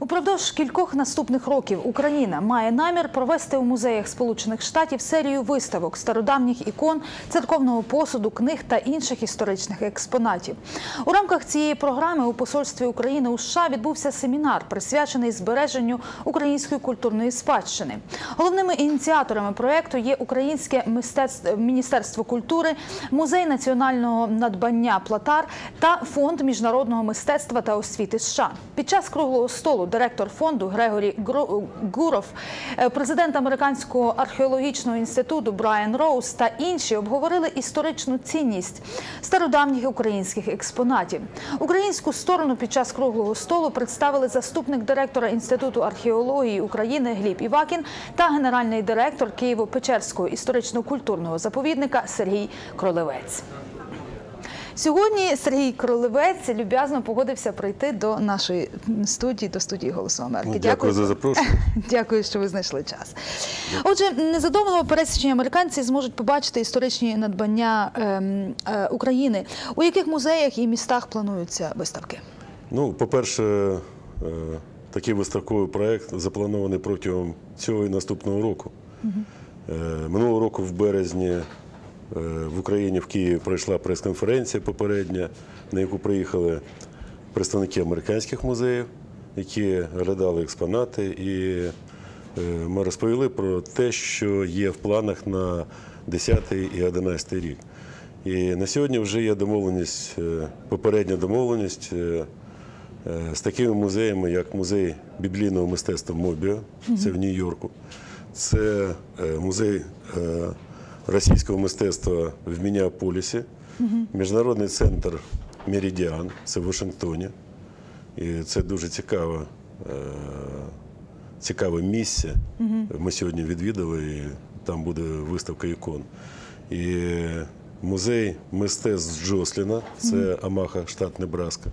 Упродовж кількох наступних років Україна має намір провести у музеях Сполучених Штатів серію виставок стародавніх ікон, церковного посуду, книг та інших історичних експонатів. У рамках цієї програми у посольстві України у США відбувся семінар, присвячений збереженню української культурної спадщини. Головними ініціаторами проекту є Українське Міністерство культури, музей національного надбання Платар та фонд міжнародного мистецтва та освіти США. Під час круглого столу директор фонду Грегорі Гуров, е, президент американського археологічного інституту Брайан Роуз та інші обговорили історичну цінність стародавніх українських експонатів. Українську сторону під час круглого столу представили заступник директора інституту археології України Гліб Івакін та генеральний директор Києво-Печерського історично-культурного заповідника Сергій Кролевець. Сьогодні Сергій Кролевець люб'язно погодився прийти до нашої студії, до студії Голосу Америки. Ну, дякую за запрошення. Дякую, що ви знайшли час. Отже, незадовго пересічні американці зможуть побачити історичні надбання ем, е, України. У яких музеях і містах плануються виставки? Ну, по-перше, е, такий виставковий проєкт запланований протягом цього і наступного року. Е, Минулого року, в березні, е, в Україні в Києві пройшла прес-конференція попередня, на яку приїхали представники американських музеїв, які глядали експонати, і е, ми розповіли про те, що є в планах на 10 і 11 рік. І на сьогодні вже є домовленість, е, попередня домовленість е, е, з такими музеями, як музей біблійного мистецтва Мобіо, це в Нью-Йорку, це е, музей російського мистецтва в Мінneаполісі, міжнародний центр Меридіан, це в Вашингтоні. І це дуже цікаво. е, Цікаве місце. Ми сьогодні відвідали, і там буде виставка ікон. І музей мистецтв Джосліна, це Амаха, штат Небраска.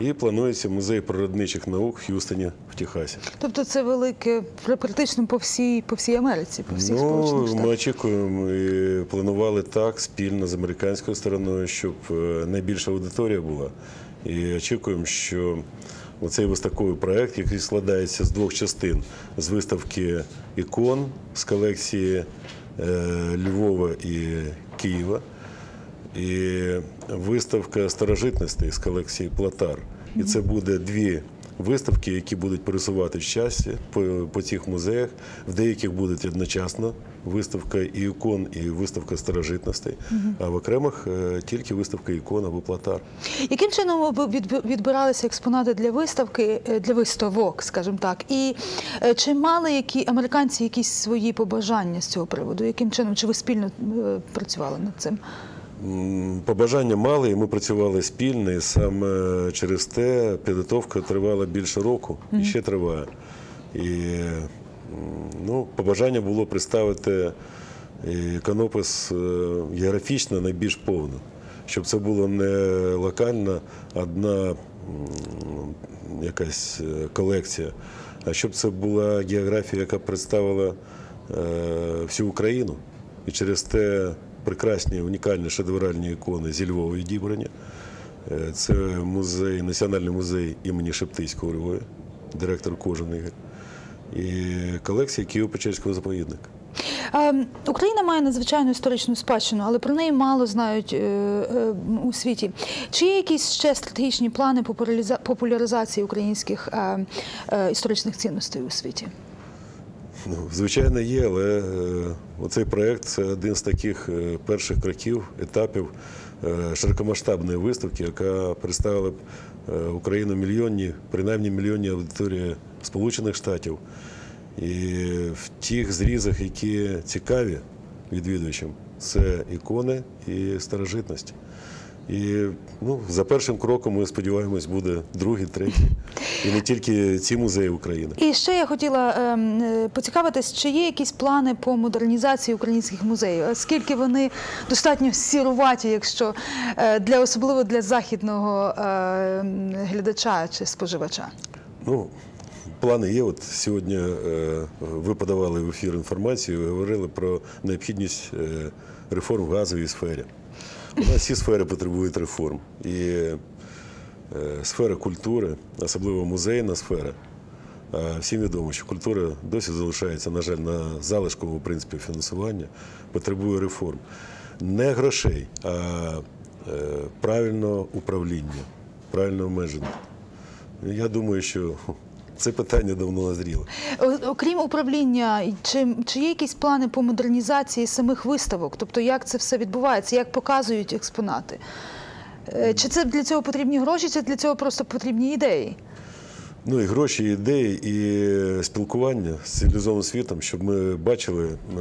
І планується музей природничих наук в Х'юстоні, в Техасі. Тобто це велике практично по всій, по всій Америці, по всіх Сполучених Ну, ми очікуємо і планували так спільно з американською стороною, щоб е, найбільша аудиторія була. І очікуємо, що оцей виставковий проєкт, який складається з двох частин: з виставки ікон з колекції е, Львова і Києва, і виставка старожитностей з колекції Платар. І це буде дві виставки, які будуть пересувати в часі по, по цих музеях. В деяких будуть одночасно виставка і ікон, і виставка старожитностей, а в окремих е, тільки виставка ікон або Платар. Яким чином відбиралися експонати для виставки, е, для виставок, скажімо так? І е, чи мали які американці якісь свої побажання з цього приводу? Яким чином? Чи ви спільно працювали над цим? Побажання мали, і ми працювали спільно, і саме через те підготовка тривала більше року і ще триває. І ну, побажання було представити іконопис е, географічно найбільш повно, щоб це було не локальна одна якась е, колекція, а щоб це була географія, яка представила е, всю Україну. І через те прекрасні унікальні шедевральні ікони зі Львова відібрані. Е, Це музей, Національний музей імені Шептицького у Львові, директор Кожан Ігор. І колекція Києво-Печерського заповідника. Україна має надзвичайну історичну спадщину, але про неї мало знають е, е, у світі. Чи є якісь ще стратегічні плани популяризації українських історичних цінностей у світі? Ну, звичайно, є, але е, оцей проєкт це один з таких е, перших кроків, етапів е, широкомасштабної виставки, яка представила б Україну мільйонні, принаймні мільйонні аудиторії Сполучених Штатів. І в тих зрізах, які цікаві відвідувачам, це ікони і старожитності. І ну, за першим кроком ми сподіваємось, буде другий, третій. І не тільки ці музеї України. І ще я хотіла ем, е, поцікавитись, чи є якісь плани по модернізації українських музеїв, оскільки вони достатньо сіруваті, якщо е, для особливо для західного е, глядача чи споживача. Ну, плани є. От сьогодні е, ви подавали в ефір інформацію, говорили про необхідність е, реформ в газовій сфері. Всі сфери потребують реформ. І е, сфера культури, особливо музейна сфера, А всім відомо, що культура досі залишається, на жаль, на залишковому принципі фінансування, потребує реформ. Не грошей, а е, правильного управління, правильного менеджменту. Я думаю, що це питання давно назріло. Окрім управління, чи, чи є якісь плани по модернізації самих виставок? Тобто, як це все відбувається, як показують експонати? Е, Чи це для цього потрібні гроші, чи для цього просто потрібні ідеї? Ну і гроші, і ідеї, і спілкування з цивілізованим світом, щоб ми бачили, е,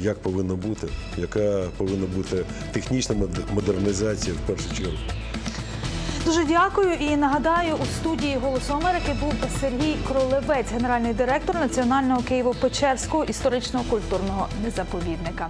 як повинно бути, яка повинна бути технічна модернізація в першу чергу. Дуже дякую і нагадаю, у студії Голосу Америки був Сергій Кролевець, генеральний директор Національного Києво-Печерського історично-культурного заповідника.